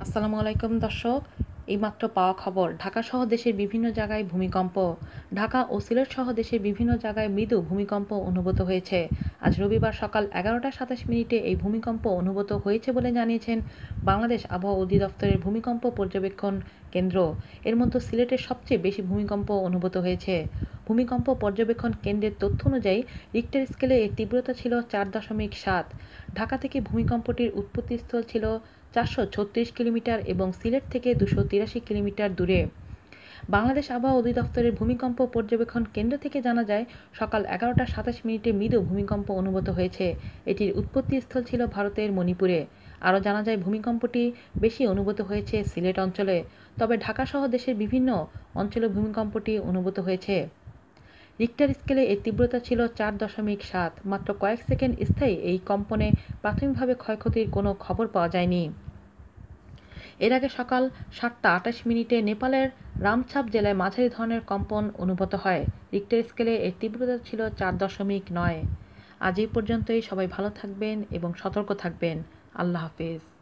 আসসালামু আলাইকুম দর্শক। এইমাত্র পাওয়া খবর, ঢাকা সহ দেশের বিভিন্ন জায়গায় ভূমিকম্প। ঢাকা ও সিলেট সহ দেশের বিভিন্ন জায়গায় মৃদু ভূমিকম্প অনুভূত হয়েছে। আজ রবিবার সকাল এগারোটা সাতাশ মিনিটে এই ভূমিকম্প অনুভূত হয়েছে বলে জানিয়েছেন বাংলাদেশ আবহাওয়া অধিদপ্তরের ভূমিকম্প পর্যবেক্ষণ কেন্দ্র। এর মধ্যে সিলেটের সবচেয়ে বেশি ভূমিকম্প অনুভূত হয়েছে। ভূমিকম্প পর্যবেক্ষণ কেন্দ্রের তথ্য অনুযায়ী রিক্টার স্কেলে এর তীব্রতা ছিল চার দশমিক সাত। ঢাকা থেকে ভূমিকম্পটির উৎপত্তিস্থল ছিল চারশো ছত্রিশ কিলোমিটার এবং সিলেট থেকে দুশো তিরাশি কিলোমিটার দূরে। বাংলাদেশ আবহাওয়া অধিদপ্তরের ভূমিকম্প পর্যবেক্ষণ কেন্দ্র থেকে জানা যায়, সকাল এগারোটা সাতাশ মিনিটে মৃদু ভূমিকম্প অনুভূত হয়েছে। এটির উৎপত্তিস্থল ছিল ভারতের মণিপুরে। আরও জানা যায়, ভূমিকম্পটি বেশি অনুভূত হয়েছে সিলেট অঞ্চলে। তবে ঢাকাসহ দেশের বিভিন্ন অঞ্চলে ভূমিকম্পটি অনুভূত হয়েছে। রিক্টার স্কেলে এর তীব্রতা ছিল চার দশমিক সাত, মাত্র কয়েক সেকেন্ড স্থায়ী এই কম্পনে প্রাথমিকভাবে ক্ষয়ক্ষতির কোনো খবর পাওয়া যায়নি। এর আগে সকাল সাতটা আটাশ মিনিটে নেপালের রামছাপ জেলায় মাঝারি ধরনের কম্পন অনুভূত হয়। রিক্টার স্কেলে এর তীব্রতা ছিল চার দশমিক নয়। আজ এই পর্যন্তই। সবাই ভালো থাকবেন এবং সতর্ক থাকবেন। আল্লাহ হাফেজ।